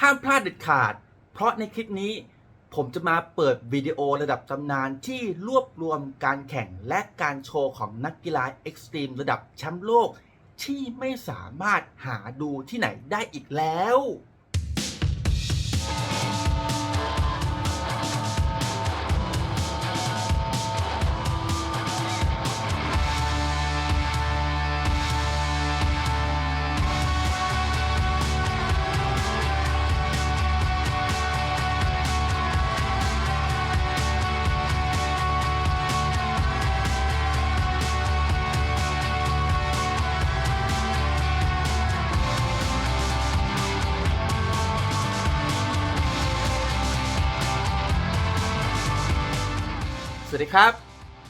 ห้ามพลาดเด็ดขาด เพราะในคลิปนี้ผมจะมาเปิดวิดีโอระดับตำนานที่รวบรวมการแข่งและการโชว์ของนักกีฬาเอ็กซ์ตรีมระดับแชมป์โลก ที่ไม่สามารถหาดูที่ไหนได้อีกแล้ว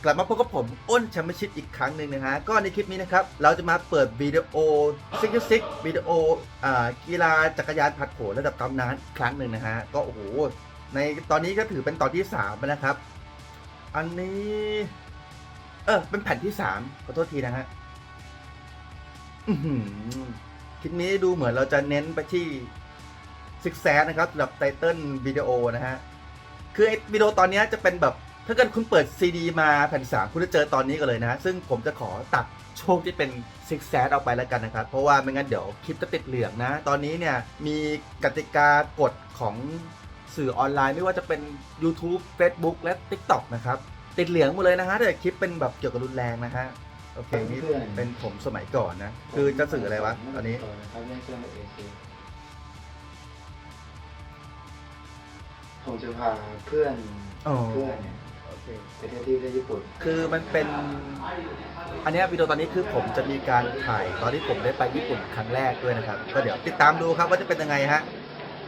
กลับมาพบกับผมอ้นแชมป์ชิดอีกครั้งหนึ่งนะฮะ ก็ในคลิปนี้นะครับ เราจะมาเปิดวิดีโอซิกซิกวิดีโออ่ากีฬาจักรยานผัดโผระดับตำนานครั้งหนึ่งนะฮะ ก็โอ้โห ในตอนนี้ก็ถือเป็นตอนที่3นะครับ อันนี้ เออเป็นแผ่นที่3ขอโทษทีนะฮะคลิปนี้ดูเหมือนเราจะเน้นไปที่ซิกแซนะครับสำหรับไตเติลวิดีโอนะฮะ คือวิดีโอตอนนี้จะเป็นแบบ ถ้าเกิดคุณเปิดซีดีมาแผ่นสามคุณจะเจอตอนนี้กันเลยนะ ซึ่งผมจะขอตัดช่วงที่เป็นซิกแซดออกไปแล้วกันนะครับ เพราะว่าไม่งั้นเดี๋ยวคลิปจะติดเหลืองนะ ตอนนี้เนี่ยมีกติกากฎของสื่อออนไลน์ไม่ว่าจะเป็น YouTube Facebook และ TikTok นะครับ ติดเหลืองหมดเลยนะฮะแต่คลิปเป็นแบบเกี่ยวกับรุนแรงนะฮะโอเคนี่เป็นผมสมัยก่อนนะ คือจะสื่ออะไรวะตอนนี้ครับเล่นเครื่องเอซีผมจะพาเพื่อนอ๋อเพื่อนเนี่ย โอเคไปเที่ยวที่ประเทศญี่ปุ่น คือมันเป็นอันเนี้ยวิดีโอตอนนี้คือผมจะมีการถ่ายตอนที่ผมได้ไปญี่ปุ่นครั้งแรกด้วยนะครับ ก็เดี๋ยวติดตามดูครับว่าจะเป็นยังไงฮะ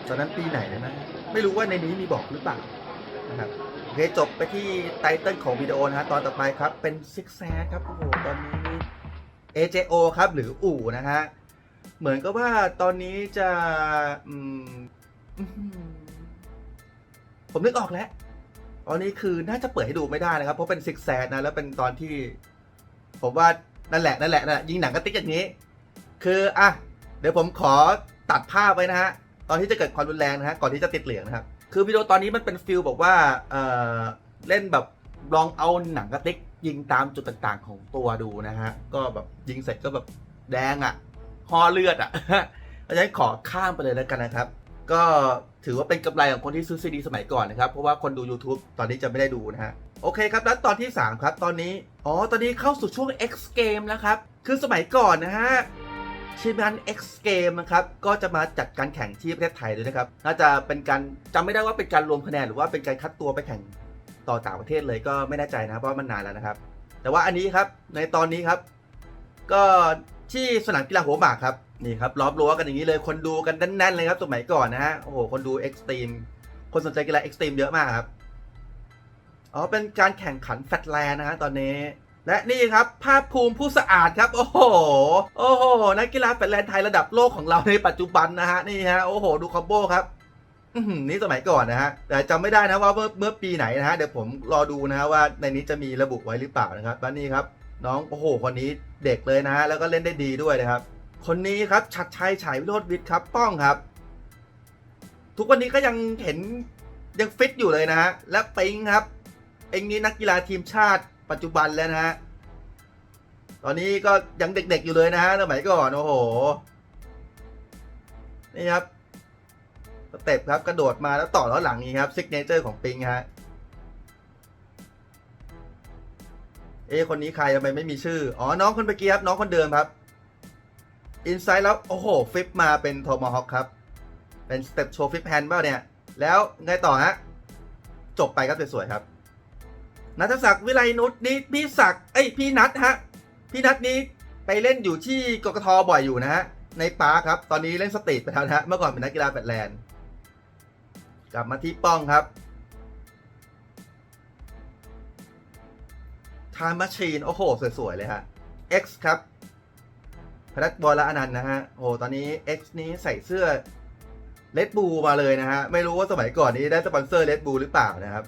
ตอนนั้นปีไหนนะ ไม่รู้ว่าในนี้มีบอกหรือเปล่านะครับโอเคจบไปที่ไตเติลของวิดีโอนะฮะตอนต่อไปครับเป็นซิกแซครับโอ้โหตอนนี้ AJO ครับหรืออู่นะฮะเหมือนกับว่าตอนนี้จะอืมอื้อหือผมนึกออกแล้วต อนนี้คือน่าจะเปิดให้ดูไม่ได้นะครับ เพราะเป็นซิกแซดนะแล้วเป็นตอนที่ ผมว่านั่นแหละนั่นแหละนั่นแหละยิงหนังกระติกอย่างนี้ คืออะเดี๋ยวผมขอตัดภาพไว้นะฮะตอนที่จะเกิดความรุนแรงนะฮะก่อนที่จะติดเหลืองนะครับ คือวิดีโอตอนนี้มันเป็นฟิลบอกว่าเออเล่นแบบลองเอาหนังกระติกยิงตามจุดต่างๆ ของตัวดูนะฮะก็แบบยิงเสร็จก็แบบแดงอะ่ะห่อเลือดอะ่ะเพราะฉะนั้นขอข้ามไปเลยแล้วกันนะครับ ก็ถือว่าเป็นกำไรของคนที่ซื้อซีดีสมัยก่อนนะครับ เพราะว่าคนดู YouTube ตอนนี้จะไม่ได้ดูนะฮะ โอเคครับ แล้วตอนที่ 3 ครับ ตอนนี้ อ๋อ ตอนนี้เข้าสู่ช่วง X Game แล้วครับ คือสมัยก่อนนะฮะทีมงาน X Game นะครับ ก็จะมาจัดการแข่งที่ประเทศไทยด้วยนะครับ น่าจะเป็นการจำไม่ได้ว่าเป็นการรวมคะแนนหรือว่าเป็นการคัดตัวไปแข่งต่อต่างประเทศเลยก็ไม่แน่ใจนะเพราะมันนานแล้วนะครับ แต่ว่าอันนี้ครับในตอนนี้ครับ ก็ที่สนามกีฬาหัวหมากครับ นี่ครับล้อมรั้วกันอย่างนี้เลยคนดูกันแน่นๆเลยครับสมัยก่อนนะฮะโอ้โหคนดูเอ็กซ์ตรีมคนสนใจกีฬาเอ็กซ์ตรีมเยอะมากครับอ๋อเป็นการแข่งขันแฟตแลนนะฮะตอนนี้ และนี่ครับ ภาพภูมิผู้สะอาดครับ โอ้โหโอ้โหนักกีฬาแฟตแลนไทยระดับโลกของเราในปัจจุบันนะฮะนี่ฮะโอ้โหดูคอมโบครับนี่สมัยก่อนนะฮะแต่จำไม่ได้นะว่าเมื่อเมื่อปีไหนนะฮะเดี๋ยวผมรอดูนะฮะว่าในนี้จะมีระบุไว้หรือเปล่านะครับและนี่ครับ น้องโอ้โหคนนี้เด็กเลยนะฮะแล้วก็เล่นได้ดีด้วยนะครับ คนนี้ครับชัดชัยฉายวิโรธวิทย์ครับป้องครับ ทุกวันนี้ก็ยังเห็นยังฟิตอยู่เลยนะฮะและปิงครับ เองนี้นักกีฬาทีมชาติปัจจุบันแล้วนะฮะตอนนี้ก็ยังเด็กๆอยู่เลยนะฮะสมัยก่อนโอ้โหนี่ครับสเต็ปครับกระโดดมาแล้วต่อแล้อหลังนี้ครับซิกเนเจอร์ของปิงฮะเอะคนนี้ใครทำไมไม่มีชื่อ อ๋อ น้องคนเมื่อกี้ครับ น้องคนเดิมครับ อินไซด์แล้ว โอ้โห ฟิปมาเป็นโทมฮอคครับ เป็นสเต็ปโชว์ฟิปแฮนด์เปล่าเนี่ย แล้วไงต่อฮะ จบไปครับสวยๆครับ นัทศักดิ์วิไลนุชนี่พี่ศักดิ์เอ้ยพี่นัทฮะ พี่นัทนี้ไปเล่นอยู่ที่กกทบ่อยอยู่นะฮะ ในปาร์คครับ ตอนนี้เล่นสตรีทไปแล้วนะฮะ เมื่อก่อนเป็นนักกีฬาแบดแลนด์ กลับมาที่ป้องครับทามาชีน โอ้โห สวยๆเลยฮะ X ครับ พนักบอลละอนันต์นะฮะโอ้โหตอนนี้ X นี้ใส่เสื้อเลดบูมาเลยนะฮะ ไม่รู้ว่าสมัยก่อนนี้ได้สปอนเซอร์เลดบูหรือเปล่านะครับ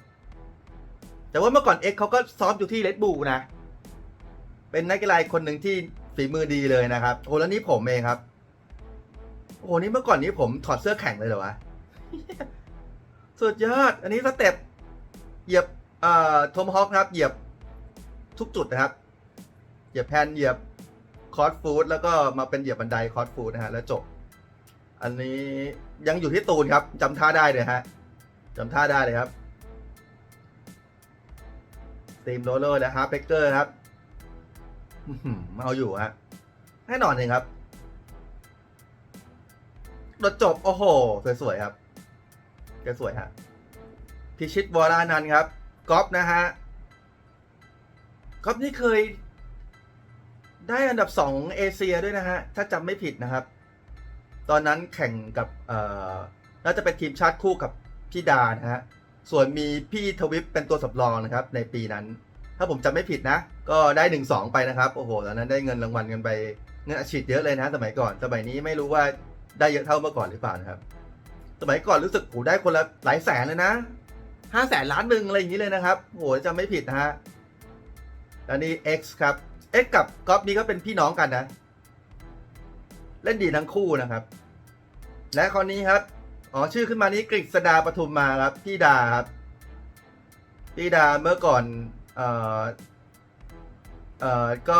แต่ว่าเมื่อก่อน X เขาก็ซ้อมอยู่ที่เลดบูนะ เป็นนักกีฬาคนหนึ่งที่ฝีมือดีเลยนะครับ โอ้แล้วนี่ผมเองครับ โอ้โหนี่เมื่อก่อนนี้ผมถอดเสื้อแข่งเลยเหรอวะ สุดยอด อันนี้สเต็ปเหยียบเอ่อทมฮอคครับ เหยียบทุกจุดนะครับ เหยียบแพนเหยียบ คอร์สฟูดแล้วก็มาเป็นเหยียบบันไดคอร์สฟูดนะฮะแล้วจบ อันนี้ยังอยู่ที่ตูนครับจำท่าได้เลยฮะจำท่าได้เลยครับสตีมโรลเลอร์และฮาร์เบเกอร์ครับมาเอาอยู่ฮะแน่นอนเลยครับรถจบ โอ้โห สวยๆครับแกสวยฮะพิชิตวรานันครับก๊อฟนะฮะก๊อฟนี่เคย ได้อันดับสองเอเชียด้วยนะฮะ ถ้าจำไม่ผิดนะครับ ตอนนั้นแข่งกับเอ่อน่าจะเป็นทีมชาติคู่กับพี่ดานะฮะ ส่วนมีพี่ทวิปเป็นตัวสำรองนะครับ ในปีนั้น ถ้าผมจำไม่ผิดนะ ก็ได้หนึ่งสองไปนะครับ โอ้โห ตอนนั้นได้เงินรางวัลกันไปเงินอาชีพเยอะเลยนะ สมัยก่อน สมัยนี้ไม่รู้ว่าได้เยอะเท่าเมื่อก่อนหรือเปล่านะครับ สมัยก่อนรู้สึกโหได้คนละหลายแสนเลยนะห้าแสนล้านหนึ่งอะไรอย่างนี้เลยนะครับโหจำไม่ผิดนะฮะ แล้วนี่ X ครับ X กับก๊อฟนี่ก็เป็นพี่น้องกันนะ เล่นดีทั้งคู่นะครับ และคนนี้ครับ อ๋อชื่อขึ้นมานี้กฤษดาปทุมมาครับ พี่ดาครับ พี่ดาเมื่อก่อน เอ่อ เอ่อ ก็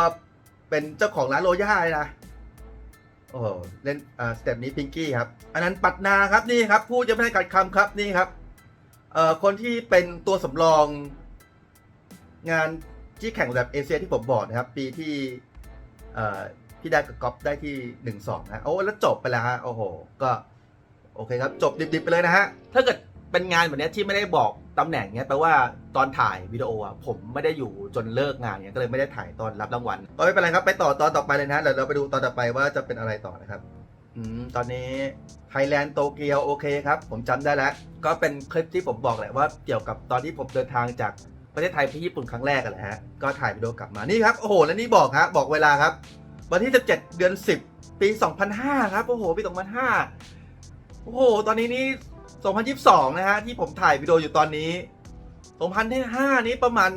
เป็นเจ้าของร้านโรย่าเลยนะ โอ้เล่นอ่าสเต็ปนี้พิงกี้ครับ อันนั้นปัดนาครับนี่ครับ พูดจะไม่ได้กัดคำครับนี่ครับ เอ่อ คนที่เป็นตัวสำรองงาน ที่แข่งระดับเอเชียที่ผมบอกนะครับ ปีที่เอ่อพี่ได้กับก๊อฟได้ที่หนึ่งสองนะโอ้แล้วจบไปแล้วฮะโอ้โห ก็โอเคครับ จบดิบๆไปเลยนะฮะ ถ้าเกิดเป็นงานแบบเนี้ยที่ไม่ได้บอกตำแหน่งเนี้ยแปลว่าตอนถ่ายวิดีโออะผมไม่ได้อยู่จนเลิกงานเนี้ยก็เลยไม่ได้ถ่ายตอนรับรางวัลก็ไม่เป็นไรครับไปต่อตอนต่อไปเลยนะเดี๋ยวเราไปดูตอนต่อไปว่าจะเป็นอะไรต่อนะครับอืมตอนนี้ไทยแลนด์โตเกียวโอเคครับ ผมจำได้แล้ว ก็เป็นคลิปที่ผมบอกแหละว่าเกี่ยวกับตอนที่ผมเดินทางจาก ประเทศไทยไปญี่ปุ่นครั้งแรกกันแหละฮะ ก็ถ่ายวิดีโอกลับมา นี่ครับ โอ้โห แล้วนี่บอกฮะ บอกเวลาครับ วันที่ 17 เดือน 10 ปี 2005 ครับ โอ้โห ปี 2005 โอ้โห ตอนนี้นี่ 2022 นะฮะ ที่ผมถ่ายวิดีโออยู่ตอนนี้ 2005 นี้ประมาณ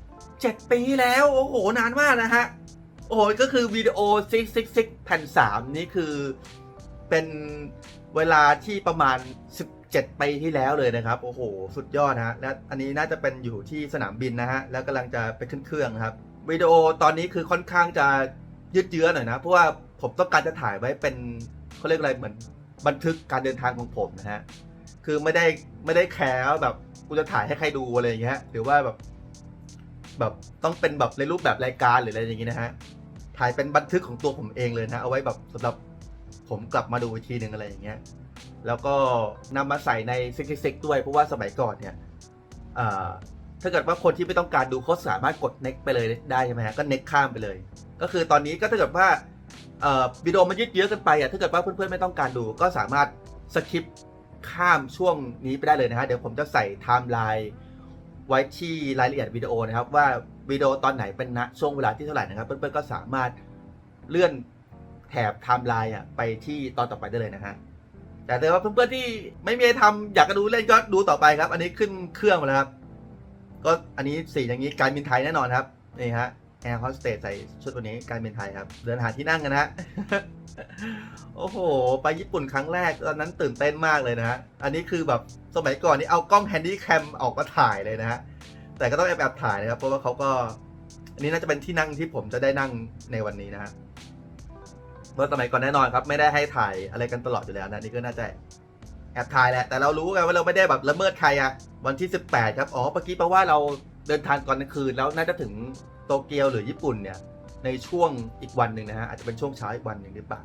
17 ปีแล้ว โอ้โห นานมากนะฮะ โอ้โห ก็คือวิดีโอ 666 แผ่น 3 นี่คือเป็นเวลาที่ประมาณ10 7ปีที่แล้วเลยนะครับ โอ้โห สุดยอดฮะและอันนี้น่าจะเป็นอยู่ที่สนามบินนะฮะ แล้วกำลังจะไปขึ้นเครื่องครับ วิดีโอตอนนี้คือค่อนข้างจะยืดเยื้อหน่อยนะ เพราะว่าผมต้องการจะถ่ายไว้เป็นเขาเรียกอะไรเหมือนบันทึกการเดินทางของผมนะฮะ คือไม่ได้ไม่ได้แคร์แบบกูจะถ่ายให้ใครดูอะไรอย่างเงี้ย หรือว่าแบบแบบต้องเป็นแบบในรูปแบบรายการหรืออะไรอย่างงี้นะฮะ ถ่ายเป็นบันทึกของตัวผมเองเลยนะ เอาไว้แบบสำหรับ ผมกลับมาดูอีกทีหนึ่งอะไรอย่างเงี้ย แล้วก็นำมาใส่ในซิกซิกด้วยเพราะว่าสมัยก่อนเนี่ยเอ่อถ้าเกิดว่าคนที่ไม่ต้องการดูเขาสามารถกด next ไปเลยได้ใช่ไหมฮะก็ next ข้ามไปเลย ก็คือตอนนี้ก็ถ้าเกิดว่าวิดีโอมันยืดเยื้อกันไปอะถ้าเกิดว่าเพื่อนๆไม่ต้องการดูก็สามารถสคิปข้ามช่วงนี้ไปได้เลยนะฮะเดี๋ยวผมจะใส่ไทม์ไลน์ไว้ที่รายละเอียดวิดีโอนะครับ ว่าวิดีโอตอนไหนเป็นณช่วงเวลาที่เท่าไหร่นะครับ เพื่อนๆก็สามารถเลื่อน แถบไทม์ไลน์อะไปที่ตอนต่อไปได้เลยนะฮะแต่ถ้าว่าเพื่อนๆที่ไม่มีอะไรทำอยากจะดูเล่นก็ดูต่อไปครับ อันนี้ขึ้นเครื่องมาแล้วครับ ก็อันนี้สีอย่างนี้การบินไทยแน่นอนครับนี่ฮะแอร์โฮสเตสใส่ชุดตัวนี้การบินไทยครับ เดินหาที่นั่งกันนะฮะโอ้โห ไปญี่ปุ่นครั้งแรกตอนนั้นตื่นเต้นมากเลยนะฮะ อันนี้คือแบบสมัยก่อนนี่เอากล้องแฮนดี้แคมออกมาถ่ายเลยนะฮะ แต่ก็ต้องแอบแอบถ่ายนะครับ เพราะว่าเขาก็ อันนี้น่าจะเป็นที่นั่งที่ผมจะได้นั่งในวันนี้นะฮะ มื่อสมัยก่อนแน่นอนครับ ไม่ได้ให้ถ่ายอะไรกันตลอดอยู่แล้วนะนี่ก็น่าจะแอบถ่ายแหละแต่เรารู้ไงว่าเราไม่ได้แบบละเมิดใครอะวันที่ 18 ครับอ๋อเมื่อกี้แปลว่าเราเดินทางก่อนกลางคืนแล้วน่าจะถึงโตเกียวหรือญี่ปุ่นเนี่ยในช่วงอีกวันหนึ่งนะฮะอาจจะเป็นช่วงเช้าอีกวันหนึ่งหรือเปล่า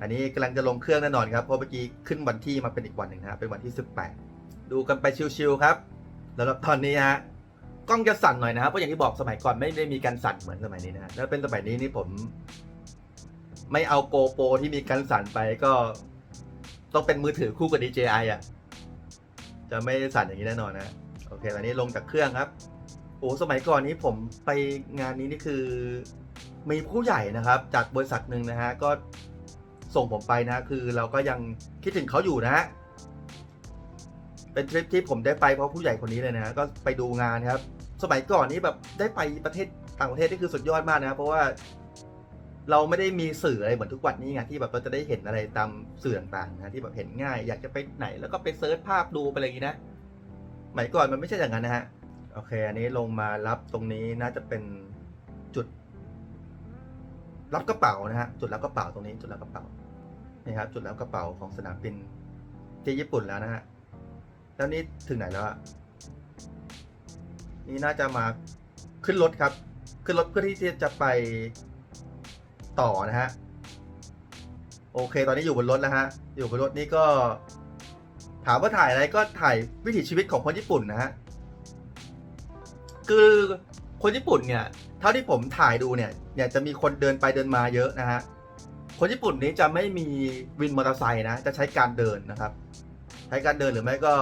อันนี้กำลังจะลงเครื่องแน่นอนครับเพราะเมื่อกี้ขึ้นวันที่มาเป็นอีกวันหนึ่งนะฮะเป็นวันที่ 18 ดูกันไปชิวๆครับแล้วตอนนี้ฮะกล้องจะสั่นหน่อยนะครับเพราะอย่างที่บอกสมัยก่อนไม่ได้มีการสั่นเหมือนสมัยนี้นะฮะแล้วเป็นสมัยนี้นี่ผม ไม่เอาโกโปรที่มีกันสั่นไปก็ต้องเป็นมือถือคู่กับ DJI อะ จะไม่สั่นอย่างนี้แน่นอนนะ โอเค ตอนนี้ลงจากเครื่องครับ โอ้ สมัยก่อนนี้ผมไปงานนี้นี่คือ มีผู้ใหญ่นะครับ จากบริษัทหนึ่งนะฮะ ก็ส่งผมไปนะ คือเราก็ยังคิดถึงเขาอยู่นะฮะ เป็นทริปที่ผมได้ไปเพราะผู้ใหญ่คนนี้เลยนะ ก็ไปดูงานครับ สมัยก่อนนี้แบบได้ไปประเทศต่างประเทศนี่คือสุดยอดมากนะ เพราะว่า เราไม่ได้มีสื่ออะไรเหมือนทุกวันนี้ไงที่แบบเราจะได้เห็นอะไรตามสื่อต่างๆนะที่แบบเห็นง่าย อยากจะไปไหนแล้วก็ไปเซิร์ชภาพดูไปอะไรอย่างนี้นะสมัยก่อนมันไม่ใช่อย่างนั้นนะฮะโอเค อันนี้ลงมารับตรงนี้น่าจะเป็นจุด รับกระเป๋านะฮะจุดรับกระเป๋าตรงนี้ จุดรับกระเป๋านี่ครับ จุดรับกระเป๋าของสนามบินที่ญี่ปุ่นแล้วนะฮะแล้วนี่ถึงไหนแล้วอะนี่น่าจะมาขึ้นรถครับ ขึ้นรถเพื่อที่จะไป ต่อนะฮะ โอเค ตอนนี้อยู่บนรถแล้วฮะ อยู่บนรถนี่ก็ ถามว่าถ่ายอะไรก็ถ่ายวิถีชีวิตของคนญี่ปุ่นนะฮะ คือคนญี่ปุ่นเนี่ยเท่าที่ผมถ่ายดูเนี่ยเนี่ยจะมีคนเดินไปเดินมาเยอะนะฮะ คนญี่ปุ่นนี้จะไม่มีวินมอเตอร์ไซค์นะ จะใช้การเดินนะครับ ใช้การเดินหรือไม่ก็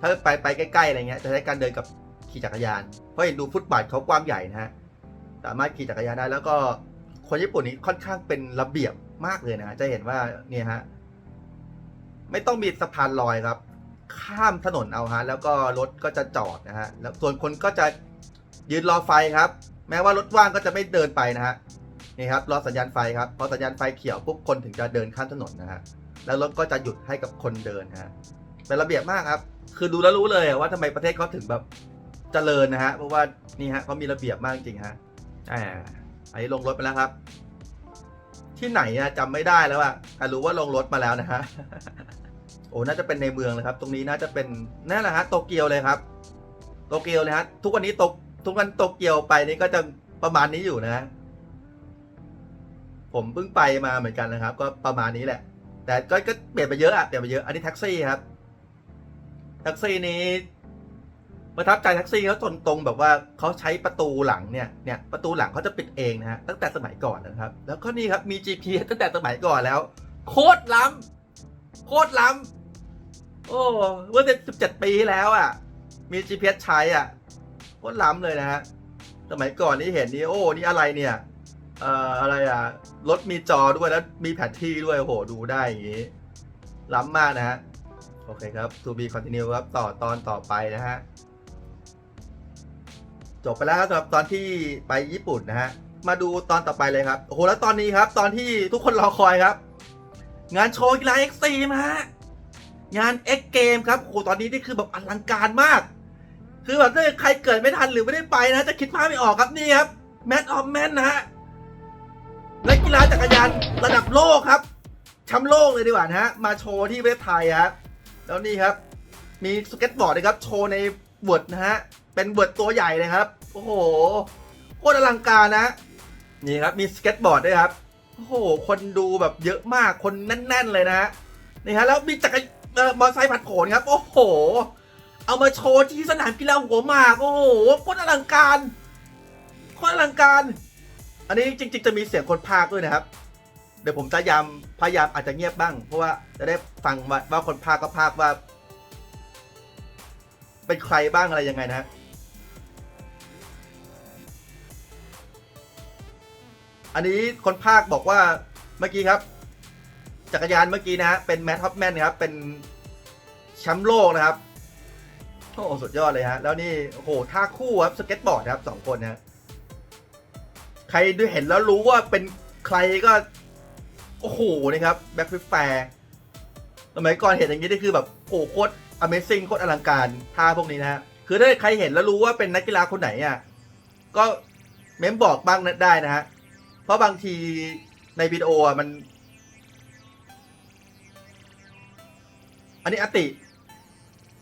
ถ้าไปไปใกล้ๆอะไรเงี้ย จะใช้การเดินกับขี่จักรยาน เพราะเห็นดูฟุตบาทเขากว้างใหญ่นะฮะ สามารถขี่จักรยานได้แล้วก็ คนญี่ปุ่นนี้ค่อนข้างเป็นระเบียบมากเลยนะ จะเห็นว่าเนี่ยฮะ ไม่ต้องมีสะพานลอยครับ ข้ามถนนเอาฮะ แล้วก็รถก็จะจอดนะฮะ แล้วส่วนคนก็จะยืนรอไฟครับ แม้ว่ารถว่างก็จะไม่เดินไปนะฮะ นี่ครับ รอสัญญาณไฟครับ พอสัญญาณไฟเขียวปุ๊บคนถึงจะเดินข้ามถนนนะฮะ แล้วรถก็จะหยุดให้กับคนเดินฮะ เป็นระเบียบมากครับ คือดูแล้วรู้เลยว่าทำไมประเทศเขาถึงแบบเจริญนะฮะ เพราะว่านี่ฮะเขามีระเบียบมากจริงฮะ อ่า อันนี้ลงรถไปแล้วครับ ที่ไหนอะจำไม่ได้แล้วอะแต่รู้ว่าลงรถมาแล้วนะฮะโอ้น่าจะเป็นในเมืองเลยครับ ตรงนี้น่าจะเป็นนั่นแหละฮะโตเกียวเลยครับ โตเกียวเลยฮะทุกวันนี้โตทุกวันโตเกียวไปนี่ก็จะประมาณนี้อยู่นะฮะผมเพิ่งไปมาเหมือนกันนะครับ ก็ประมาณนี้แหละ แต่ก็ก็เปลี่ยนไปเยอะอะเปลี่ยนไปเยอะอันนี้แท็กซี่ครับแท็กซี่นี้ ประทับใจแท็กซี่เขาตรงตรงแบบว่าเขาใช้ประตูหลังเนี่ยเนี่ยประตูหลังเขาจะปิดเองนะฮะตั้งแต่สมัยก่อนนะครับ แล้วก็นี่ครับมี GPS ตั้งแต่สมัยก่อนแล้ว โคตรล้ำโคตรล้ำโอ้เมื่อสิบเจ็ดปีที่แล้วอะ มี GPS ใช้อะโคตรล้ำเลยนะฮะสมัยก่อนนี่เห็นนี่โอ้นี่อะไรเนี่ยเอ่ออะไรอะรถมีจอด้วยแล้วมีแผนที่ด้วยโหดูได้อย่างงี้ ล้ำมากนะฮะ โอเคครับ to be continue ครับ ต่อตอนต่อไปนะฮะ จบไปแล้วครับสำหรับตอนที่ไปญี่ปุ่นนะฮะ มาดูตอนต่อไปเลยครับ โอ้โห แล้วตอนนี้ครับ ตอนที่ทุกคนรอคอยครับ งานโชว์กีฬาเอ็กซ์ตรีมฮะ งาน X Game ครับ โอ้โห ตอนนี้นี่คือแบบอลังการมาก คือแบบถ้าใครเกิดไม่ทันหรือไม่ได้ไปนะ จะคิดภาพไม่ออกครับนี่ครับแมตต์ออฟแมนนะฮะนักกีฬาจักรยานระดับโลกครับแชมป์โลกเลยดีกว่านะฮะ มาโชว์ที่ประเทศไทยครับ แล้วนี่ครับ มีสเก็ตบอร์ดนะครับ โชว์ในเวิร์ดนะฮะ เป็นเวิร์ดตัวใหญ่เลยครับ โอ้โหโคตรอลังการนะ นี่ครับมีสเก็ตบอร์ดด้วยครับ โอ้โห คนดูแบบเยอะมากคนแน่น ๆ เลยนะฮะนี่ฮะแล้วมีจักรเอ่อมอเตอร์ไซค์ผัดโขนครับ โอ้โห เอามาโชว์ที่สนามกีฬาหัวหมากโอ้โหโคตรอลังการโคตรอลังการ อันนี้จริง ๆ จะมีเสียงคนพากด้วยนะครับ เดี๋ยวผมจะพยายามพยายามอาจจะเงียบบ้าง เพราะว่าจะได้ฟังว่าคนพากก็พากว่า เป็นใครบ้างอะไรยังไงนะ อันนี้คนพากย์บอกว่าเมื่อกี้ครับ จักรยานเมื่อกี้นะฮะเป็นแมทท็อปแมนครับ เป็นแชมป์โลกนะครับโอ้โหสุดยอดเลยฮะ แล้วนี่โอ้โหท่าคู่ครับสเก็ตบอร์ดครับสองคนนะใครดูเห็นแล้วรู้ว่าเป็นใครก็ โอ้โหนี่ครับแบ็คฟิแฟร์สมัยก่อนเห็นอย่างนี้นี่คือแบบโอ้โหโคตร Amazing โคตรอลังการท่าพวกนี้นะฮะคือถ้าใครเห็นแล้วรู้ว่าเป็นนักกีฬาคนไหนอะก็เม้มบอกบ้างได้นะฮะ เพราะบางทีในวิดีโออะมัน อันนี้อติ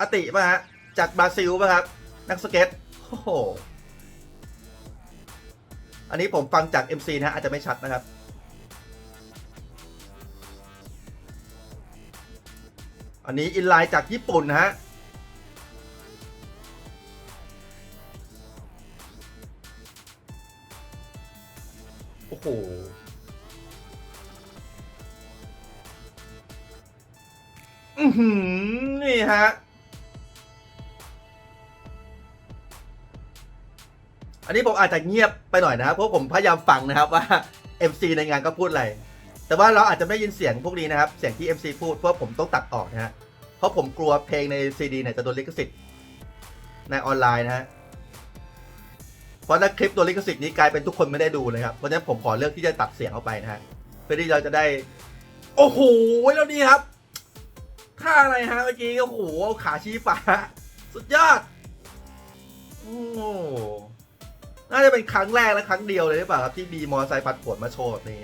อติป่ะฮะ จากบราซิลป่ะครับ นักสเก็ตโอ้โห อันนี้ผมฟังจาก MC นะฮะอาจจะไม่ชัดนะครับอันนี้อินไลน์จากญี่ปุ่นนะฮะ หอือหือนี่ฮะ อันนี้ผมอาจจะเงียบไปหน่อยนะครับ เพราะผมพยายามฟังนะครับว่า MC ในงานก็พูดอะไร แต่ว่าเราอาจจะไม่ได้ยินเสียงพวกนี้นะครับ เสียงที่ MC พูดเพราะผมต้องตัดออกนะฮะ เพราะผมกลัวเพลงในซีดีเนี่ยจะโดนลิขสิทธิ์ในออนไลน์นะฮะ เพราะถ้าคลิปตัวลิขสิทธิ์นี้กลายเป็นทุกคนไม่ได้ดูเลยครับเพราะฉะนั้นผมขอเลือกที่จะตัดเสียงออกไปนะฮะเพื่อที่เราจะได้ โอ้โหแล้วนี่ครับท่าอะไรฮะเมื่อกี้โอ้โหเอาขาชี้ฟ้าสุดยอดโอ้หน่าจะเป็นครั้งแรกและครั้งเดียวเลยหรือเปล่าครับที่มีมอเตอร์ไซค์ผัดผลมาโชว์แบบนี้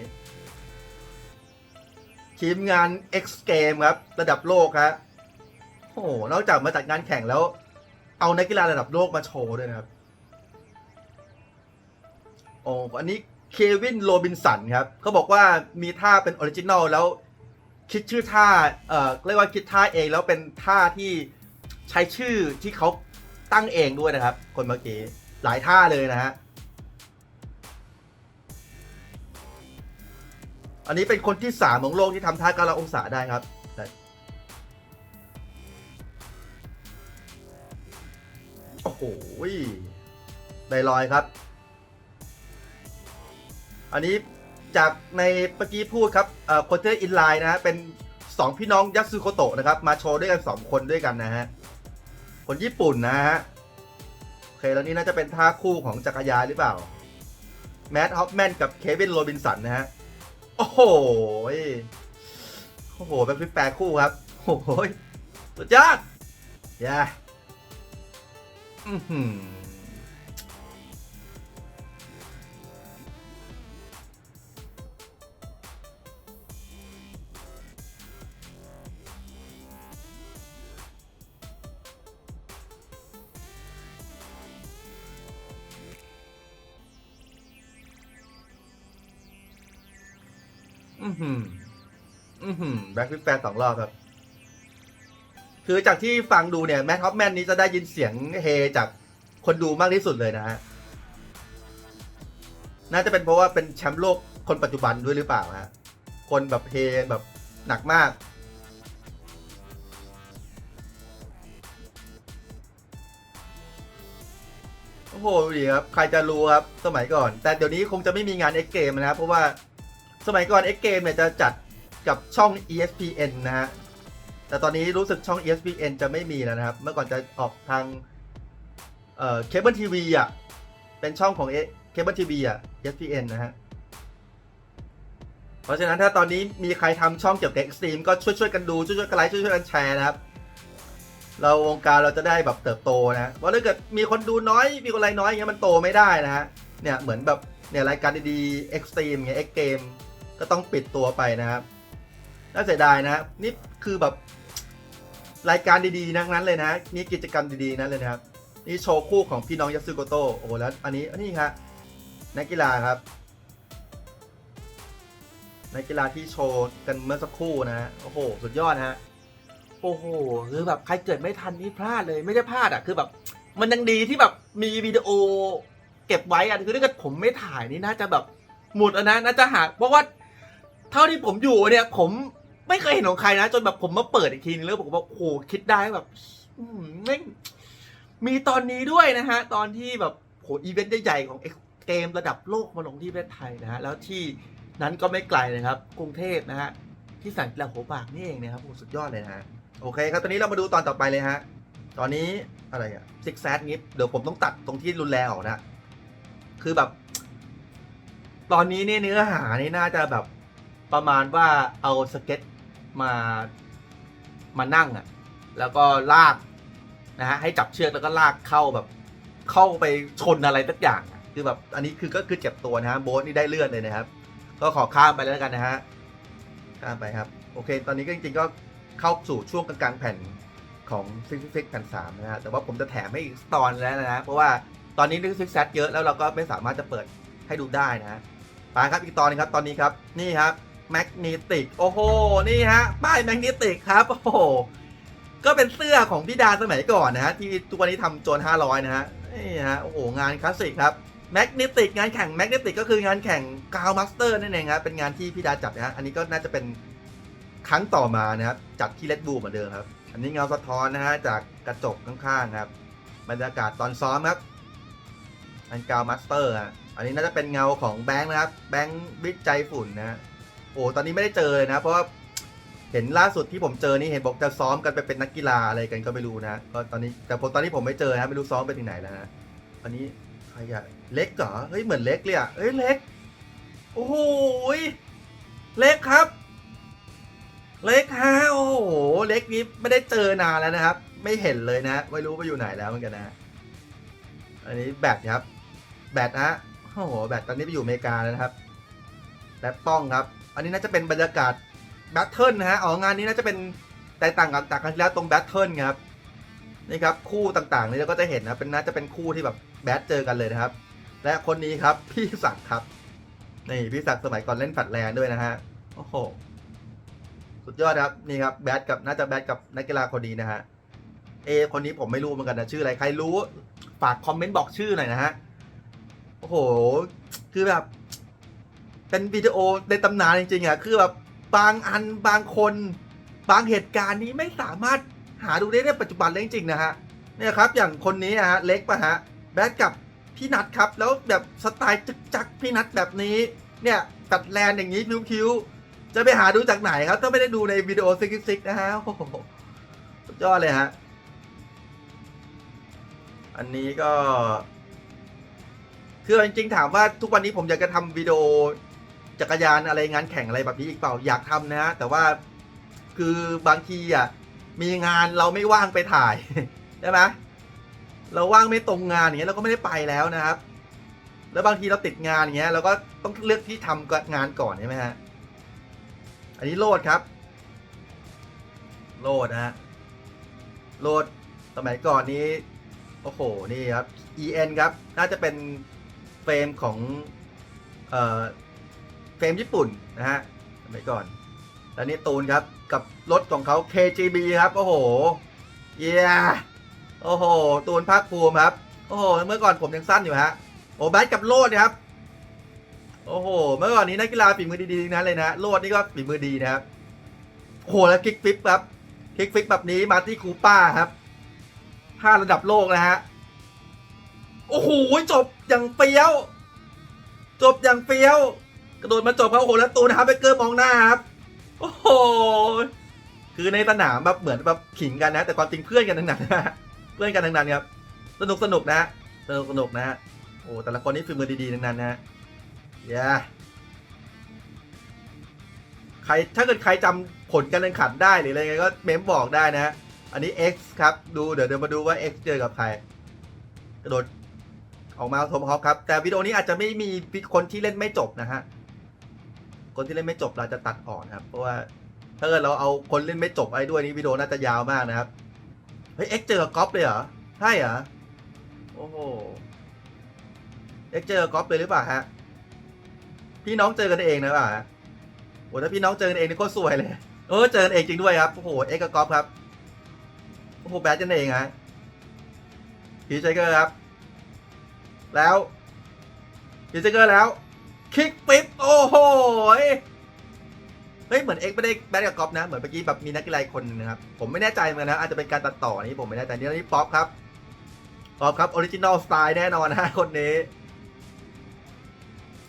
ทีมงาน X Game ครับ ระดับโลกครับโอ้โหนอกจากมาจัดงานแข่งแล้ว เอานักกีฬาระดับโลกมาโชว์ด้วยนะครับ โอ้อันนี้เควินโรบินสันครับเขาบอกว่ามีท่าเป็นออริจินอลแล้วคิดชื่อท่าเอ่อเรียกว่าคิดท่าเองแล้วเป็นท่าที่ใช้ชื่อที่เขาตั้งเองด้วยนะครับ คนเมื่อกี้หลายท่าเลยนะฮะอันนี้เป็นคนที่สามของโลกที่ทำท่า90องศาได้ครับโอ้โหได้ลอยครับ อันนี้จากในเมื่อกี้พูดครับโคเทอินไลน์นะฮะเป็นสองพี่น้องยัตสึโคโตะนะครับ มาโชว์ด้วยกันสองคนด้วยกันนะฮะ คนญี่ปุ่นนะฮะ โอเค แล้วนี่น่าจะเป็นท่าคู่ของจักรยานหรือเปล่า แมดฮอปแมนกับเควินโรบินสันนะฮะ โอ้โห โอ้โหเป็นฟิปแปรคู่ครับ โอ้โหสุดยอดย่าอือหือ หืออือหือแบ็คฟิปแปรสองรอบครับ คือจากที่ฟังดูเนี่ยแมทท็อปแมนนี้จะได้ยินเสียงเฮจากคนดูมากที่สุดเลยนะฮะ น่าจะเป็นเพราะว่าเป็นแชมป์โลกคนปัจจุบันด้วยหรือเปล่าฮะ คนแบบเฮแบบหนักมาก โอ้โหดีครับ ใครจะรู้ครับ สมัยก่อน แต่เดี๋ยวนี้คงจะไม่มีงานเอ็กเกมนะครับ เพราะว่า สมัยก่อน X Game เนี่ยจะจัดกับช่อง ESPN นะฮะ แต่ตอนนี้รู้สึกช่อง ESPN จะไม่มีแล้วนะครับ เมื่อก่อนจะออกทางเอ่อเคเบิลทีวีอะ เป็นช่องของเคเบิลทีวีอะ ESPN นะฮะ เพราะฉะนั้นถ้าตอนนี้มีใครทำช่องเกี่ยวกับ Extreme ก็ช่วยๆกันดู ช่วยๆกันไลค์ช่วยๆกันแชร์นะครับ เราวงการเราจะได้แบบเติบโตนะเพราะถ้าเกิดมีคนดูน้อย มีคนไลค์น้อยอย่างเงี้ยมันโตไม่ได้นะฮะ เนี่ยเหมือนแบบเนี่ยรายการดีๆ Extreme เงี้ย X Game ก็ต้องปิดตัวไปนะครับน่าเสียดายนะนี่คือแบบรายการดีๆทั้นั้นเลยนะนี่กิจกรรมดีๆ นั้นเลยนะครับ นี่โชว์คู่ของพี่น้องยัตสึโกโตโอ้โหแล้วอันนี้อันนี้ครับนักกีฬาครับนักกีฬาที่โชว์กันเมื่อสักครู่นะฮะโอ้โห สุดยอดนะฮะโอ้โหคือแบบใครเกิดไม่ทันนี่พลาดเลยไม่ได้พลาดอะคือแบบ มันยังดีที่แบบมีวิดีโอเก็บไว้อะคือถ้าเกิดผมไม่ถ่ายนี่น่าจะแบบหมดอะนะน่าจะหาเพราะว่า เท่าที่ผมอยู่เนี่ย ผมไม่เคยเห็นของใครนะ จนแบบผมมาเปิดอีกทีนึงแล้วผมก็บอกโอ้โหคิดได้แบบมแม่งมีตอนนี้ด้วยนะฮะ ตอนที่แบบโหอีเวนต์ใหญ่ๆของเกมระดับโลกมาลงที่ประเทศไทยนะฮะแล้วที่นั้นก็ไม่ไกลนะครับ กรุงเทพนะฮะที่สันกีฬาหัวปากนี่เองนะครับโอ้สุดยอดเลยนะฮะโอเคครับตอนนี้เรามาดูตอนต่อไปเลยฮะตอนนี้อะไรอะซิกแซดงี้เดี๋ยวผมต้องตัดตรงที่รุนแรงออกนะคือแบบ ตอนนี้เนี่ยเนื้อหานี่น่าจะแบบ ประมาณว่าเอาสเก็ตมามานั่งอะ่ะแล้วก็ลากนะฮะให้จับเชือกแล้วก็ลากเข้าแบบ เข้าไปชนอะไรสักอย่างอะคือแบบอันนี้คือก็คือเจ็บตัวนะฮะโบ๊ทนี่ได้เลือดเลยนะครับ ก็ขอข้ามไปแล้วกันนะฮะข้ามไปครับ โอเค ตอนนี้ก็จริงๆก็เข้าสู่ช่วงกลางๆแผ่นของฟิกฟิกแผ่นสามนะฮะแต่ว่าผมจะแถมให้อีกตอนแล้วนะฮะเพราะว่าตอนนี้นึกซิกแซดเยอะแล้วเราก็ไม่สามารถจะเปิดให้ดูได้นะฮะไปครับอีกตอนนึงครับตอนนี้ครับนี่ครับ แมกนีติกโอ้โหนี่ฮะป้ายแมกนีติกครับโอ้โหก็เป็นเสื้อของพี่ดาสมัยก่อนนะฮะที่ทุกวันนี้ทำโจน500 นะฮะนี่ฮะโอ้โหงานคลาสสิกครับแมกเนติกงานแข่งแมกเนติกก็คืองานแข่งกาวมาสเตอร์นั่นเองครับเป็นงานที่พี่ดาจัดนะฮะอันนี้ก็น่าจะเป็นครั้งต่อมานะครับจัดที่เลดบูเหมือนเดิมครับ อันนี้เงาสะท้อนนะฮะจากกระจกข้างๆครับบรรยากาศตอนซ้อมครับอันกาวมาสเตอร์อะอันนี้น่าจะเป็นเงาของแบงค์นะครับแบงค์บิ๊กใจฝุ่นนะฮะ อ้ตอนนี้ไม่ได้เจอเลยนะ เพราะว่าเห็นล่าสุดที่ผมเจอนี่เห็นบอกจะซ้อมกันไปเป็นนักกีฬาอะไรกันก็ไม่รู้นะก็ตอนนี้แต่ผมตอนนี้ผมไม่เจอนะไม่รู้ซ้อมไปถึงไหนแล้วนะอันนี้ใครอะเล็กเหรอเฮ้ยเหมือนเล็กเลยอะเฮ้ยเล็กโอ้โหเล็กครับ เล็กฮะโอ้โหเล็กนี้ไม่ได้เจอนานแล้วนะครับ ไม่เห็นเลยนะไม่รู้ว่าอยู่ไหนแล้วเหมือนกันนะ อันนี้แบตครับ แบตนะโอ้โหแบตตอนนี้ไปอยู่อเมริกาแล้วนะครับแบตป้องครับ อันนี้น่าจะเป็นบรรยากาศแบทเทิลนะฮะอ๋องานนี้น่าจะเป็นแตกต่างกับจางกครั้งที่แล้วตรงแบทเทิลครับนี่ครับคู่ต่างๆ นี่เราก็จะเห็นนะเป็นน่าจะเป็นคู่ที่แบบแบทเจอกันเลยนะครับ และคนนี้ครับพี่ศักดิ์ครับนี่พี่ศักดิ์สมัยก่อนเล่นฝัดแลนด์ด้วยนะฮะโอ้โหสุดยอดครับนี่ครับแบทกับน่าจะแบทกับนักกีฬาคนนี้นะฮะเอคนนี้ผมไม่รู้เหมือนกันนะชื่ออะไรใครรู้ฝากคอมเมนต์บอกชื่อหน่อยนะฮะโอ้โห คือแบบ เป็นวิดีโอในตำนานจริงๆอะคือแบบบางอันบางคน บางเหตุการณ์นี้ไม่สามารถหาดูได้ในปัจจุบันเลยจริงๆนะฮะเนี่ยครับอย่างคนนี้อะฮะเล็กปะฮะแบทกับพี่นัทครับ แล้วแบบสไตล์จึกจักพี่นัทแบบนี้เนี่ยตัดแลนอย่างนี้คิ้วๆจะไปหาดูจากไหนครับ ถ้าไม่ได้ดูในวิดีโอซิกซิกนะฮะโอ้โหสุดยอดเลยฮะอันนี้ก็คือจริงๆถามว่าทุกวันนี้ผมอยากจะทำวิดีโอ จักรยานอะไรงานแข่งอะไรแบบนี้อีกเปล่าอยากทำนะฮะแต่ว่าคือบางทีอะมีงานเราไม่ว่างไปถ่ายใช่ไหมเราว่างไม่ตรงงานอย่างเงี้ยเราก็ไม่ได้ไปแล้วนะครับ แล้วบางทีเราติดงานอย่างเงี้ยเราก็ต้องเลือกที่ทำงานก่อนใช่ไหมฮะอันนี้โลดครับ โลดนะฮะโลดสมัยก่อนนี้โอ้โหนี่ครับ EN ครับน่าจะเป็นเฟรมของเอ่อ เฟรมญี่ปุ่นนะฮะสมัยก่อนแล้วนี่ตูนครับกับรถของเขา KGB ครับ โอ้โหเย้โอ้โห ตูนภาคภูมิครับ โอ้โห เมื่อก่อนผมยังสั้นอยู่ฮะ โอ้แบทกับโลดนะครับ โอ้โห เมื่อก่อนนี้นักกีฬาฝีมือดีๆนั้นเลยนะโลดนี่ก็ฝีมือดีนะครับ โอ้โห แล้วคิกฟิปครับ คิกฟิปแบบนี้มาที่คูป้าครับท่าระดับโลกนะฮะ โอ้โห จบอย่างเฟี้ยว จบอย่างเฟี้ยว กระโดดมาจบครับโอ้โหแล้วตูนฮับเบเกอร์มองหน้าครับโอ้โหคือในสนามแบบเหมือนแบบขิงกันนะ แต่ความจริงเพื่อนกันทั้งนั้นนะฮะเพื่อนกันทั้งนั้นครับสนุกสนุกนะฮะสนุกสนุกนะฮะโอ้แต่ละคนนี่ฝีมือดีๆทั้งนั้นนะฮะเย้ใครถ้าเกิดใครจำผลการแข่งขันได้หรืออะไรไงก็เมมบอกได้นะฮะอันนี้ X ครับ ดูเดี๋ยวเดี๋ยวมาดูว่า X เจอกับใครกระโดดออกมาโทมฮอปครับ แต่วิดีโอนี้อาจจะไม่มีคนที่เล่นไม่จบนะฮะ คนที่เล่นไม่จบเราจะตัดออกนะครับ เพราะว่าถ้าเกิดเราเอาคนเล่นไม่จบไอ้ด้วยนี่วิดีโอน่าจะยาวมากนะครับ เฮ้ย X เจอกับก๊อฟเลยเหรอใช่เหรอ โอ้โห X เจอกับก๊อฟเลยหรือเปล่าฮะ พี่น้องเจอกันเองนะเปล่าฮะโอ้ถ้าพี่น้องเจอกันเองนี่โคตรสวยเลย เออเจอกันเองจริงด้วยครับ โอ้โห X กับก๊อฟครับ โอ้โหแบทกันเองฮะพีชเกอร์ครับ แล้วพีชเกอร์แล้ว คิกปิ๊บโอ้โหเฮ้ยเหมือนเอ็กไม่ได้แบทกับก๊อฟนะ เหมือนเมื่อกี้แบบมีนักกีฬาคนนะครับ ผมไม่แน่ใจเหมือนนะอาจจะเป็นการตัดต่อนี่ผมไม่แน่ใจนี่นี่ป๊อปครับป๊อปครับออริจินอลสไตล์แน่นอนนะคนนี้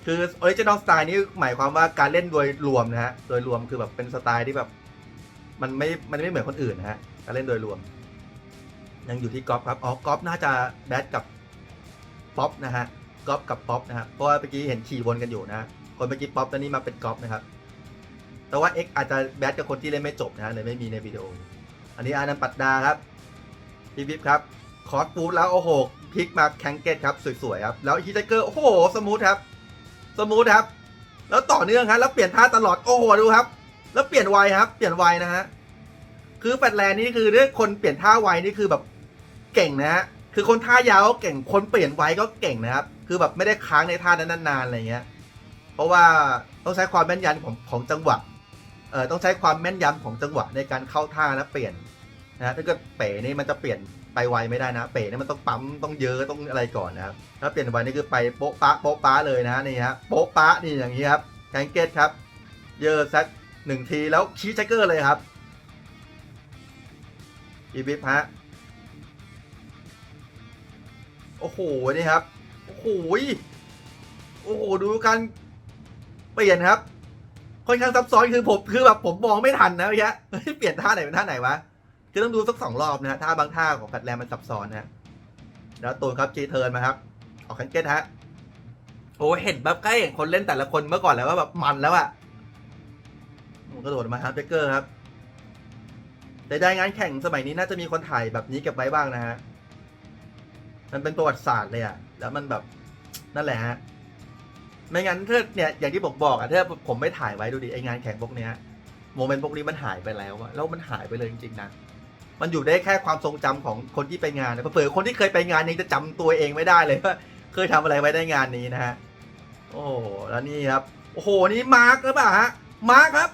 คือออริจินอลสไตล์นี่หมายความว่าการเล่นโดยรวมนะฮะโดยรวมคือแบบเป็นสไตล์ที่แบบ มันไม่มันไม่เหมือนคนอื่นนะฮะการเล่นโดยรวม ยังอยู่ที่กอล์ฟครับอ๋อกอล์ฟน่าจะแบทกับป๊อปนะฮะ กอล์ฟกับป๊อปนะฮะเพราะว่าเมื่อกี้เห็นขี่วนกันอยู่นะคนเมื่อกี้ป๊อปตอนนี้มาเป็นกอล์ฟนะครับ แต่ว่า X อาจจะแบทกับคนที่เล่นไม่จบนะฮะเลยไม่มีในวิดีโอ อันนี้อานันปัดดาครับพี่วิบครับ คอร์สฟูดแล้วโอ้โหพลิกมาแข็งเกตครับสวยๆครับ แล้วฮิตเกอร์โอ้โหสมูทครับ สมูทครับ แล้วต่อเนื่องครับแล้วเปลี่ยนท่าตลอดโอ้โหดูครับ แล้วเปลี่ยนไวครับ เปลี่ยนไวนะฮะคือแฟตแลนด์นี่คือเรื่องคนเปลี่ยนท่าไวนี่คือแบบเก่งนะฮะ คือคนท่ายาวก็เก่ง คนเปลี่ยนไว้ก็เก่งนะครับ คือแบบไม่ได้ค้างในท่านั้นนานๆอะไรเงี้ย เพราะว่าต้องใช้ความแม่นยำของของจังหวะ เอ่อต้องใช้ความแม่นยำของจังหวะในการเข้าท่าและเปลี่ยนนะถ้าเกิดเป๋นี่มันจะเปลี่ยนไปไวไม่ได้นะ เป๋นี่มันต้องปั๊มต้องเยอะต้องอะไรก่อนนะครับ ถ้าเปลี่ยนไวนี่คือไปโป๊ะปะโป๊ะปะเลยนะนี่ฮะโป๊ะปะนี่อย่างนี้ครับแกงเกตครับ เยอะสักหนึ่งทีแล้วชี้แจ็คเกอร์เลยครับอีบิฟฮะ โอ้โหนี่ครับ โอ้โหโอ้โหดูการเปลี่ยนครับค่อนข้างซับซ้อนคือผมคือแบบผมมองไม่ทันนะเมื่อกี้เปลี่ยนท่าไหนเป็นท่าไหนวะคือต้องดูสักสองรอบนะฮะท่าบางท่าของแพทแลนด์มันซับซ้อนนะฮะแล้วตูนครับจีเทิร์นมาครับออกแคนเกตฮะโอ้เห็นแบบใกล้เห็นคนเล่นแต่ละคนเมื่อก่อนแล้วก็แบบมันแล้วอะมันกระโดดมาครับเบเกอร์ครับแต่ได้งานแข่งสมัยนี้น่าจะมีคนถ่ายแบบนี้เก็บไว้บ้างนะฮะ มันเป็นประวัติศาสตร์เลยอะแล้วมันแบบนั่นแหละฮะไม่งั้นถ้าเนี่ยอย่างที่ผมบอกอะถ้าผมไม่ถ่ายไว้ดูดิไองานแข่งพวกเนี้ยโมเมนต์พวกนี้มันหายไปแล้วอะแล้วมันหายไปเลยจริงๆนะมันอยู่ได้แค่ความทรงจำของคนที่ไปงานนะเผื่อคนที่เคยไปงานยังจะจำตัวเองไม่ได้เลยว่าเคยทำอะไรไว้ในงานนี้นะฮะโอ้แล้วนี่ครับโอ้โหนี่มาร์คหรือเปล่าฮะมาร์คครับ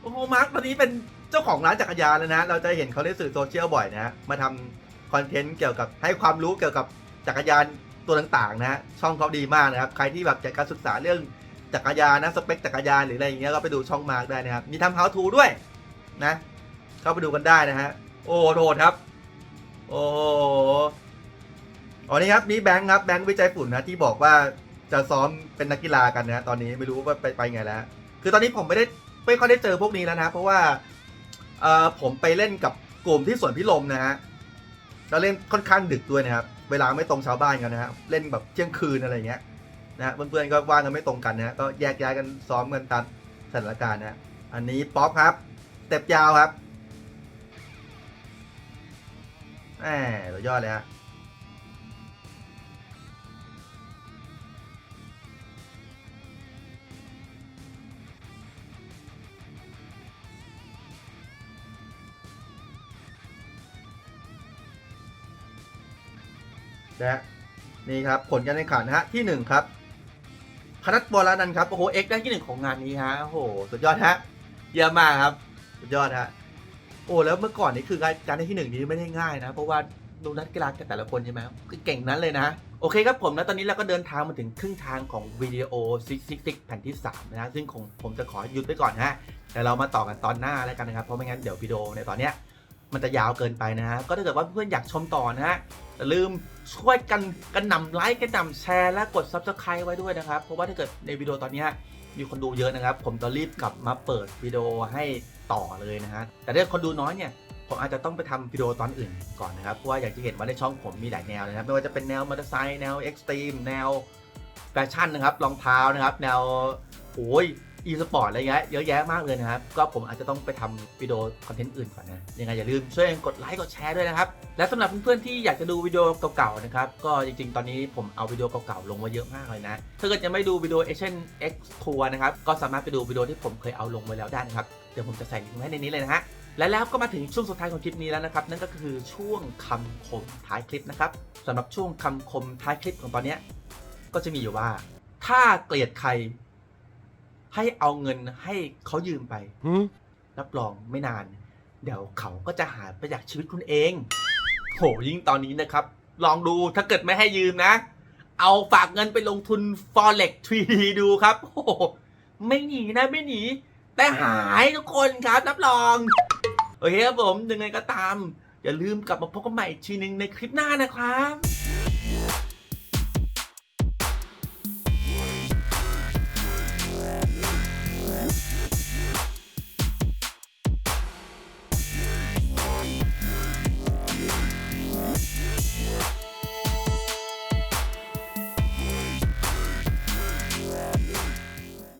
โอ้โหมาร์คตอนนี้เป็นเจ้าของร้านจักรยานแล้วนะเราจะเห็นเขาในสื่อโซเชียลบ่อยนะฮะมาทำ คอนเทนต์เกี่ยวกับให้ความรู้เกี่ยวกับจักรยานตัวต่างๆนะฮะช่องเขาดีมากนะครับ ใครที่แบบอยากการศึกษาเรื่องจักรยานนะสเปคจักรยานหรืออะไรอย่างเงี้ยก็ไปดูช่องมาร์คได้นะครับ มีทำ how to ด้วยนะ เข้าไปดูกันได้นะฮะโอ้โหดครับ โอ้โหอ๋อนี่ครับนี่แบงค์ครับแบงค์วิจัยฝุ่นนะที่บอกว่าจะซ้อมเป็นนักกีฬากันนะตอนนี้ไม่รู้ว่าไปไปไงแล้ว คือตอนนี้ผมไม่ได้ไม่ค่อยได้เจอพวกนี้แล้วนะ เพราะว่าเออผมไปเล่นกับกลุ่มที่สวนพิลมนะฮะ แล้วเล่นค่อนข้างดึกด้วยนะครับ เวลาไม่ตรงชาวบ้านกันนะฮะเล่นแบบเที่ยงคืนอะไรเงี้ยนะฮะเพื่อนๆก็ว่างกันไม่ตรงกันนะฮะก็แยกย้ายกันซ้อมกันตามสถานการณ์นะฮะอันนี้ป๊อปครับเต็บยาวครับแหมสุดยอดเลยฮะ นะนี่ครับผลการแข่งขันฮะที่หนึ่งครับพนัทบอลนันครับโอ้โหเอ็กได้ที่หนึ่งของงานนี้ฮะโอ้โหสุดยอดฮะเยี่ยมมากครับ สุดยอดฮะโอ้แล้วเมื่อก่อนนี่คือการการได้ที่หนึ่งนี้ไม่ได้ง่ายนะ เพราะว่าดูนักกีฬาแต่ละคนใช่ไหมคือเก่งนั้นเลยนะ โอเคครับผมนะตอนนี้เราก็เดินทางมาถึงครึ่งทางของวิดีโอซิกซิกซิกแผ่นที่ 3 นะฮะซึ่งคงผมจะขอหยุดไปก่อนนะฮะแต่เรามาต่อกันตอนหน้าแล้วกันนะครับ เพราะไม่งั้นเดี๋ยววิดีโอในตอนเนี้ยมันจะยาวเกินไปนะฮะก็ถ้าเกิดว่าเพื่อนอยากชมต่อนะฮะ อย่าลืมช่วยกันกันนำไลค์กันนำแชร์และกด Subscribe ไว้ด้วยนะครับ เพราะว่าถ้าเกิดในวิดีโอตอนนี้มีคนดูเยอะนะครับ ผมจะรีบกลับมาเปิดวิดีโอให้ต่อเลยนะฮะแต่ถ้าคนดูน้อยเนี่ยผมอาจจะต้องไปทำวิดีโอตอนอื่นก่อนนะครับเพราะว่าอย่างที่เห็นว่าในช่องผมมีหลายแนวนะครับไม่ว่าจะเป็นแนวมอเตอร์ไซค์แนวเอ็กซ์ตรีมแนวแฟชั่นนะครับรองเท้านะครับ แนวโอ้ย อีสปอร์ตอะไรเงี้ยเยอะแยะมากเลยนะครับ ก็ผมอาจจะต้องไปทำวิดีโอคอนเทนต์อื่นก่อนนะ ยังไงอย่าลืมช่วยกดไลค์กดแชร์ด้วยนะครับ และสำหรับเพื่อนๆที่อยากจะดูวิดีโอเก่าๆนะครับ ก็จริงๆ ตอนนี้ผมเอาวิดีโอเก่าๆลงมาเยอะมากเลยนะ ถ้าเกิดยังไม่ดูวิดีโอ Asian X Tour นะครับ ก็สามารถไปดูวิดีโอที่ผมเคยเอาลงไว้แล้วได้นะครับ เดี๋ยวผมจะใส่ลิงก์ไว้ในนี้เลยนะฮะ และแล้วก็มาถึงช่วงสุดท้ายของคลิปนี้แล้วนะครับ นั่นก็คือช่วงคำคมท้ายคลิปนะครับสำหรับช่วงคำคมท้ายคลิปของตอนนี้ก็จะมีอยู่ว่า ถ้าเกลียดใคร ให้เอาเงินให้เขายืมไปรับรองไม่นาน เดี๋ยวเขาก็จะหายไปจากชีวิตคุณเอง โหยิ่งตอนนี้นะครับ ลองดูถ้าเกิดไม่ให้ยืมนะ เอาฝากเงินไปลงทุน forex 3D ดูครับโอ้โหไม่หนีนะไม่หนี แต่หายทุกคนครับ รับรอง โอเคครับผมยังไงก็ตาม อย่าลืมกลับมาพบกันใหม่อีกทีหนึงในคลิปหน้านะครับ